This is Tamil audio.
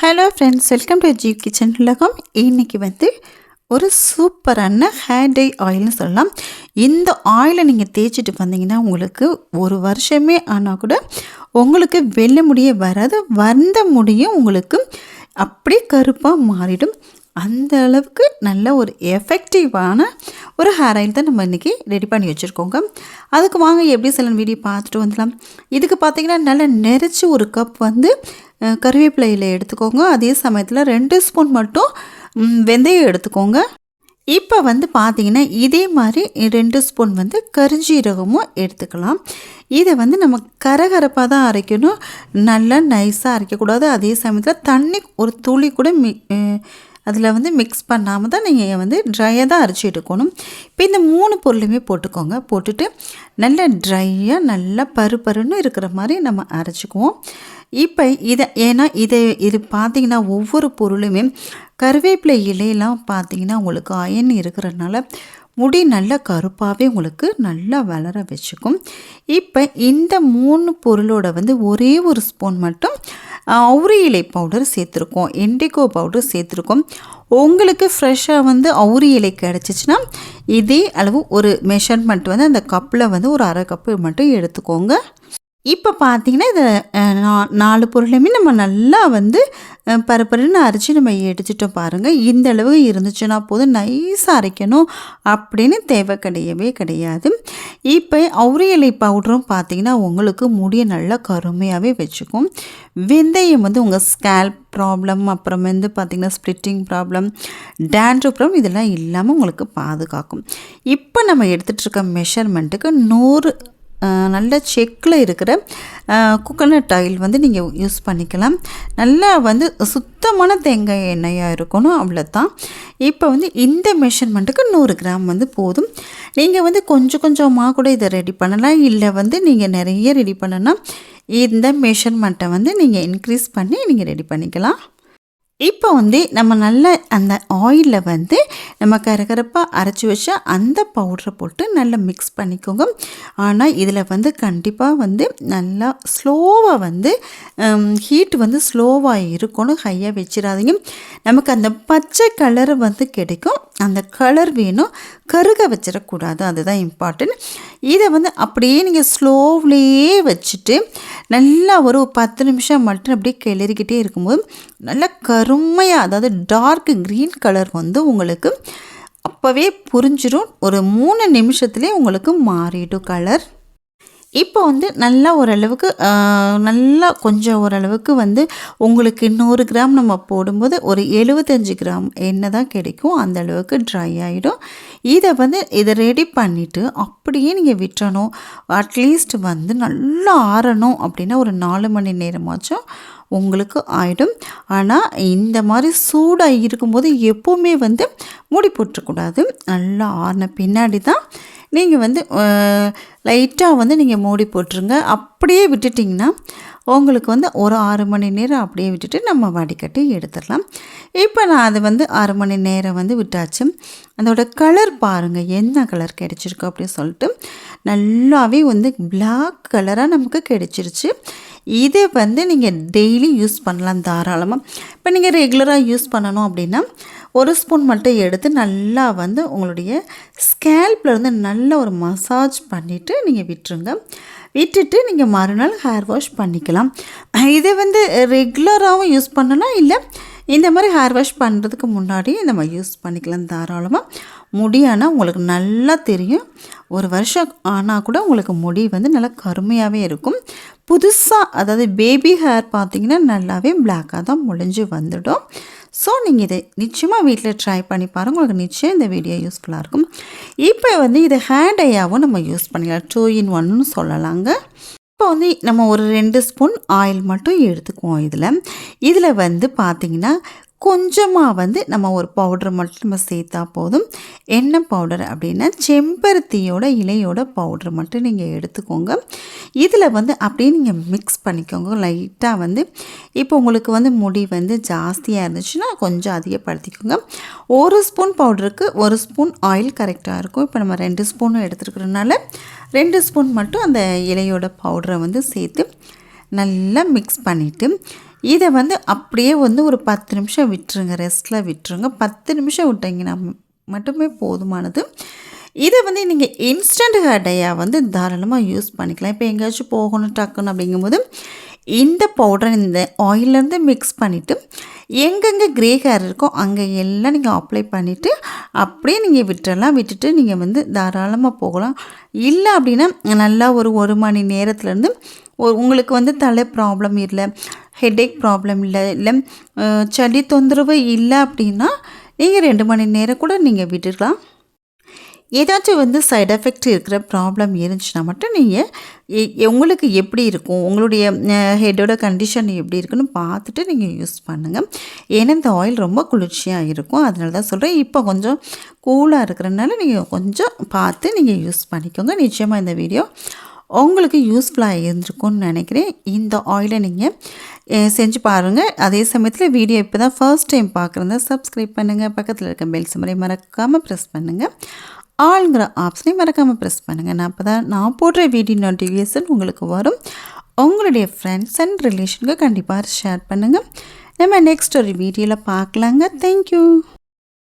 Hello friends welcome to Jeev kitchen உலகம் இன்னைக்கு வந்து ஒரு சூப்பரான ஹேர் டை ஆயில்னு சொல்லலாம். இந்த ஆயிலை நீங்கள் தேய்ச்சிட்டு வந்தீங்கன்னா உங்களுக்கு ஒரு வருஷமே ஆனால் கூட உங்களுக்கு வெள்ளை முடியே வராது வந்த முடியும் உங்களுக்கு அப்படியே கருப்பாக மாறிடும். அந்த அளவுக்கு நல்ல ஒரு எஃபெக்டிவான ஒரு ஹேர் ஆயில் தான் நம்ம இன்றைக்கி ரெடி பண்ணி வச்சுருக்கோங்க. அதுக்கு வாங்க எப்படி சில வீடியோ பார்த்துட்டு வந்துடலாம். இதுக்கு பார்த்தீங்கன்னா நல்லா நெரிச்சு ஒரு கப் வந்து கருவேப்பிலையில் எடுத்துக்கோங்க. அதே சமயத்தில் ரெண்டு ஸ்பூன் மட்டும் வெந்தயம் எடுத்துக்கோங்க. இப்போ வந்து பார்த்தீங்கன்னா இதே மாதிரி ரெண்டு ஸ்பூன் வந்து கரிஞ்சீரகமும் எடுத்துக்கலாம். இதை வந்து நம்ம கரகரப்பாக தான் அரைக்கணும். நல்லா நைஸாக அரைக்கக்கூடாது. அதே சமயத்தில் தண்ணி ஒரு துளி கூட மி அதில் வந்து மிக்ஸ் பண்ணாமல் தான் நீங்கள் வந்து ட்ரையாக தான் அரைச்சி எடுக்கணும். இப்போ இந்த மூணு பொருளுமே போட்டுக்கோங்க. போட்டுட்டு நல்லா ட்ரையாக நல்லா பருப்பருன்னு இருக்கிற மாதிரி நம்ம அரைச்சிக்குவோம். இப்போ இதை ஏன்னா இதை இது பார்த்தீங்கன்னா ஒவ்வொரு பொருளுமே கருவேப்பிலை இலையெல்லாம் பார்த்திங்கன்னா உங்களுக்கு அயன் இருக்கிறதுனால முடி நல்ல கருப்பாகவே உங்களுக்கு நல்லா வளர வச்சுக்கும். இப்போ இந்த மூணு பொருளோட வந்து ஒரே ஒரு ஸ்பூன் மட்டும் அவுரி இலை பவுடர் சேர்த்துருக்கோம் இண்டிகோ பவுடர் சேர்த்துருக்கோம். உங்களுக்கு ஃப்ரெஷ்ஷாக வந்து அவுரி இலை கிடச்சிச்சின்னா இதே அளவு ஒரு மெஷர்மெண்ட் வந்து அந்த கப்பில் வந்து ஒரு அரை கப்பு மட்டும் எடுத்துக்கோங்க. இப்போ பார்த்தீங்கன்னா இதை நா- நாலு பொருளையுமே நம்ம நல்லா வந்து அஹ், அரைச்சி நம்ம எடுத்துட்டோம் பாருங்கள் இந்த அளவு இருந்துச்சுன்னா போதும் நைஸாக அரைக்கணும் அப்படின்னு தேவை கிடையவே கிடையாது. இப்போ அவுரி பவுடரும் பார்த்தீங்கன்னா உங்களுக்கு முடியை நல்லா கருமையாகவே வச்சுக்கும். வெந்தயம் வந்து உங்கள் ஸ்கேல்ப் ப்ராப்ளம் அப்புறம் வந்து பார்த்திங்கன்னா ஸ்ப்ளிட்டிங் ப்ராப்ளம் டேண்ட்ரோ ப்ராப்ளம் இதெல்லாம் இல்லாமல் உங்களுக்கு பாதுகாக்கும். இப்போ நம்ம எடுத்துகிட்டு இருக்க மெஷர்மெண்ட்டுக்கு நூறு நல்ல செக்கில் இருக்கிற குக்கனட் ஆயில் வந்து நீங்கள் யூஸ் பண்ணிக்கலாம். நல்லா வந்து சுத்தமான தேங்காய் எண்ணெயாக இருக்கணும் அவ்வளோதான் இப்போ வந்து இந்த மெஷர்மெண்ட்டுக்கு நூறு கிராம் வந்து போதும். நீங்கள் வந்து கொஞ்சம் கொஞ்சமாக கூட இதை ரெடி பண்ணலாம். இல்லை வந்து நீங்கள் நிறைய ரெடி பண்ணனா இந்த மெஷர்மெண்ட்டை வந்து நீங்கள் இன்க்ரீஸ் பண்ணி நீங்கள் ரெடி பண்ணிக்கலாம். இப்போ வந்து நம்ம நல்ல அந்த ஆயிலில் வந்து நம்ம கரகரப்பாக அரைச்சி வச்ச அந்த பவுடரை போட்டு நல்லா மிக்ஸ் பண்ணிக்கோங்க. ஆனால் இதில் வந்து கண்டிப்பாக வந்து நல்லா ஸ்லோவாக வந்து ஹீட் வந்து ஸ்லோவாக இருக்கணும். ஹையாக வச்சிடாதீங்க. நமக்கு அந்த பச்சை கலர் வந்து கிடைக்கும். அந்த கலர் வேணும். கருக வச்சிடக்கூடாது. அதுதான் இம்பார்ட்டன்ட் இதை வந்து அப்படியே நீங்கள் ஸ்லோவ்லேயே வச்சுட்டு நல்லா ஒரு பத்து நிமிஷம் மட்டும் அப்படியே கிளறிக்கிட்டே இருக்கும்போது நல்லா கரு கருமையாக அதாவது டார்க் க்ரீன் கலர் வந்து உங்களுக்கு அப்போவே புரிஞ்சிடும் ஒரு மூணு நிமிஷத்துலேயே உங்களுக்கு மாறிடும் கலர் இப்போ வந்து நல்லா ஓரளவுக்கு நல்லா கொஞ்சம் ஓரளவுக்கு வந்து உங்களுக்கு நூறு கிராம் நம்ம போடும்போது ஒரு எழுபத்தஞ்சு கிராம் எண்ணெய் தான் கிடைக்கும் அந்த அளவுக்கு ட்ரை ஆகிடும் இதை வந்து இதை ரெடி பண்ணிவிட்டு அப்படியே நீங்கள் விட்டுறணும் அட்லீஸ்ட் வந்து நல்லா ஆறணும் அப்படின்னா ஒரு நாலு மணி நேரமாச்சும் உங்களுக்கு ஆயிடும். ஆனால் இந்த மாதிரி சூடாக இருக்கும்போது எப்போவுமே வந்து மூடி போட்டுறக்கூடாது. நல்லா ஆறின பின்னாடி தான் நீங்கள் வந்து லைட்டாக வந்து நீங்கள் மூடி போட்டுருங்க. அப்படியே விட்டுட்டிங்கன்னா உங்களுக்கு வந்து ஒரு ஆறு மணி நேரம் அப்படியே விட்டுட்டு நம்ம வடிகட்டி எடுத்துடலாம். இப்போ நான் அது வந்து ஆறு மணி நேரம் வந்து விட்டாச்சு. அதோட கலர் பாருங்கள் என்ன கலர் கிடச்சிருக்கோ அப்படின்னு சொல்லிட்டு நல்லாவே வந்து பிளாக் கலராக நமக்கு கிடச்சிருச்சு. இதை வந்து நீங்கள் டெய்லி யூஸ் பண்ணலாம் தாராளமாக இப்போ நீங்கள் ரெகுலராக யூஸ் பண்ணணும் அப்படின்னா ஒரு ஸ்பூன் மட்டும் எடுத்து நல்லா வந்து உங்களுடைய ஸ்கேல்பில் இருந்து நல்ல ஒரு மசாஜ் பண்ணிவிட்டு நீங்கள் விட்டுருங்க. விட்டுட்டு நீங்கள் மறுநாள் ஹேர் வாஷ் பண்ணிக்கலாம். இதை வந்து ரெகுலராகவும் யூஸ் பண்ணலாம் இல்லை இந்த மாதிரி ஹேர் வாஷ் பண்ணுறதுக்கு முன்னாடி நம்ம யூஸ் பண்ணிக்கலாம் தாராளமாக முடியானால் உங்களுக்கு நல்லா தெரியும். ஒரு வருஷம் ஆனால் கூட உங்களுக்கு முடி வந்து நல்லா கருமையாகவே இருக்கும். புதுசாக அதாவது பேபி ஹேர் பார்த்தீங்கன்னா நல்லாவே பிளாக்காக தான் முடிஞ்சு வந்துடும். ஸோ நீங்கள் இதை நிச்சயமாக வீட்டில் ட்ரை பண்ணி பாருங்கள் உங்களுக்கு நிச்சயம் இந்த வீடியோ யூஸ்ஃபுல்லாக இருக்கும். இப்போ வந்து இதை ஹேண்ட் ஐயாவும் நம்ம யூஸ் பண்ணிக்கலாம். டூ இன் ஒன்னு சொல்லலாங்க. இப்போ வந்து நம்ம ஒரு ரெண்டு ஸ்பூன் ஆயில் மட்டும் எடுத்துக்குவோம் இதில். இதில் வந்து பார்த்திங்கன்னா கொஞ்சமாக வந்து நம்ம ஒரு பவுடர் மட்டும் நம்ம சேர்த்தா போதும். என்ன பவுடர் அப்படின்னா செம்பருத்தியோட இலையோட பவுடர் மட்டும் நீங்கள் எடுத்துக்கோங்க. இதில் வந்து அப்படியே நீங்கள் மிக்ஸ் பண்ணிக்கோங்க. லைட்டாக வந்து இப்போ உங்களுக்கு வந்து முடி வந்து ஜாஸ்தியாக இருந்துச்சுன்னா கொஞ்சம் அதிகப்படுத்திக்கோங்க. ஒரு ஸ்பூன் பவுடருக்கு ஒரு ஸ்பூன் ஆயில் கரெக்டாக இருக்கும். இப்போ நம்ம ரெண்டு ஸ்பூனும் எடுத்துருக்கிறதுனால ரெண்டு ஸ்பூன் மட்டும் அந்த இலையோட பவுடரை வந்து சேர்த்து நல்லா மிக்ஸ் பண்ணிவிட்டு இதை வந்து அப்படியே வந்து ஒரு பத்து நிமிஷம் விட்டுருங்க ரெஸ்ட்டில் விட்டுருங்க. பத்து நிமிஷம் விட்டிங்கன்னா மட்டுமே போதுமானது. இதை வந்து நீங்கள் இன்ஸ்டன்ட் ஹேர் வந்து தாராளமாக யூஸ் பண்ணிக்கலாம். இப்போ எங்கேயாச்சும் போகணும் டக்குன்னு அப்படிங்கும்போது இந்த பவுடர் இந்த ஆயிலேருந்து மிக்ஸ் பண்ணிவிட்டு எங்கெங்கே க்ரே ஹேர் இருக்கோ அங்கே எல்லாம் நீங்கள் அப்ளை பண்ணிவிட்டு அப்படியே நீங்கள் விட்டுறலாம். விட்டுட்டு நீங்கள் வந்து தாராளமாக போகலாம். இல்லை அப்படின்னா நல்லா ஒரு ஒரு மணி நேரத்துலேருந்து ஒரு உங்களுக்கு வந்து தலை ப்ராப்ளம் இல்லை ஹெட்டேக் ப்ராப்ளம் இல்லை இல்லை சளி தொந்தரவு இல்லை அப்படின்னா நீங்கள் ரெண்டு மணி நேரம் கூட நீங்கள் விட்டுக்கலாம் ஏதாச்சும் வந்து சைட் எஃபெக்ட் இருக்கிற ப்ராப்ளம் இருந்துச்சுன்னா மட்டும் நீங்கள் உங்களுக்கு எப்படி இருக்கும்? உங்களுடைய ஹெட்டோட கண்டிஷன் எப்படி இருக்குன்னு பார்த்துட்டு நீங்கள் யூஸ் பண்ணுங்கள் ஏன்னா இந்த ஆயில் ரொம்ப குளிர்ச்சியாக இருக்கும். அதனால தான் சொல்கிறேன் இப்போ கொஞ்சம் கூலாக இருக்கிறனால நீங்கள் கொஞ்சம் பார்த்து நீங்கள் யூஸ் பண்ணிக்கோங்க. நிச்சயமாக இந்த வீடியோ உங்களுக்கு யூஸ்ஃபுல்லாக இருந்திருக்கும்னு நினைக்கிறேன். இந்த ஆயிலை நீங்கள் செஞ்சு பாருங்கள் அதே சமயத்தில் வீடியோ இப்போ தான் ஃபர்ஸ்ட் டைம் பார்க்குறதா சப்ஸ்கிரைப் பண்ணுங்கள் பக்கத்தில் இருக்க பெல் சிம்மரை மறக்காமல் ப்ரெஸ் பண்ணுங்கள் ஆளுங்கிற ஆப்ஷனையும் மறக்காமல் ப்ரெஸ் பண்ணுங்கள் நான் அப்போ தான் நான் போடுற வீடியோ நோட்டிஃபிகேஷன் உங்களுக்கு வரும். உங்களுடைய ஃப்ரெண்ட்ஸ் அண்ட் ரிலேஷனுக்கு கண்டிப்பாக ஷேர் பண்ணுங்கள் நம்ம நெக்ஸ்ட் ஒரு வீடியோவில் பார்க்கலாங்க. தேங்க்யூ